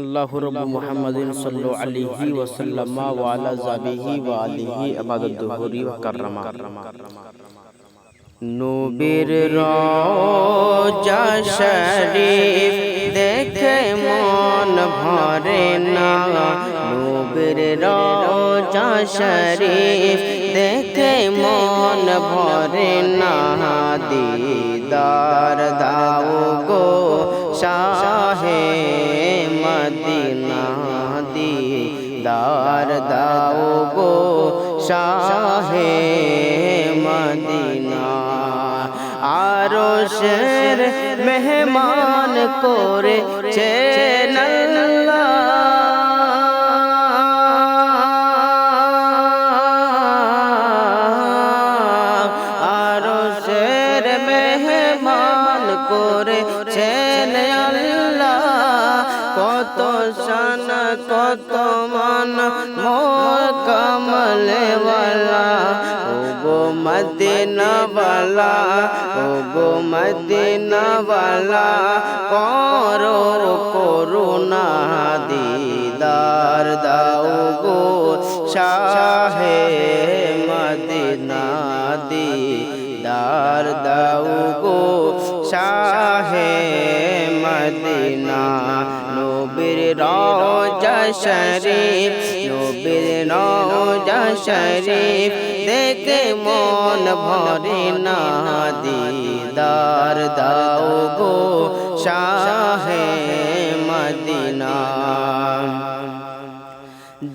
আল্লাহ রব মুহাম্মাদিন সাল্লু আলাইহি ওয়াসাল্লাম ওয়া আলা যাবিহি ওয়া আলিহি আবাদাত দুহরি ওয়া কাররামা। নবীর রওজা শরীফ দেখে মন ভরে না। নবীর রওজা শরীফ দেখে মন ভরে না। দিদার দাও গো শাহে মদিনা দিদার দাও গো শাহে মদিনা। আরও শের মেহমান করে আরও শের মেহমান করে আল্লাহ। কত শান, কত মান, মোর কমলেওয়ালা। ও গো মদিনাওয়ালা ও গো মদিনাওয়ালা, করো করুণা, দিদার দাও গো শাহে মদিনা, দিদার দাও গো শাহে মদিনা। শরীফ, নবীর রওজা শরীফ, দেখে মন ভরে না দিদার দাও গো শাহে মদিনা।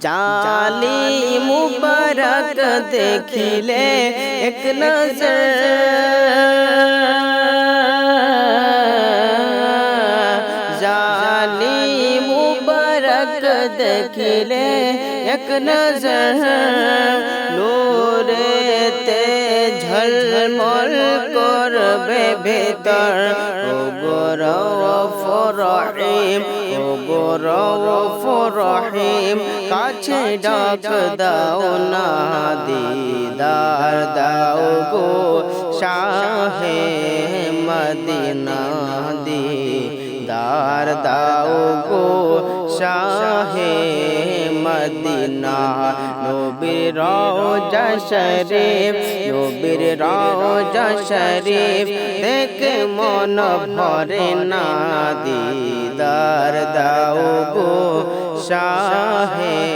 জালি মুবারক দেখিলে এক নজর দেখিলে এক নজর নূরেতে ঝলমল করবে ভেতর। ও গৌরব রহিম ও গৌরব রহিম কাছে ডাক দাও না দিদার, দাও গো শাহে মদিনা দিদার, দাও গো শাহে মদিনা নবীর রওজা শরীফ নবীর রওজা শরীফ দেখে মন ভরে না দিদার দাও গো শাহে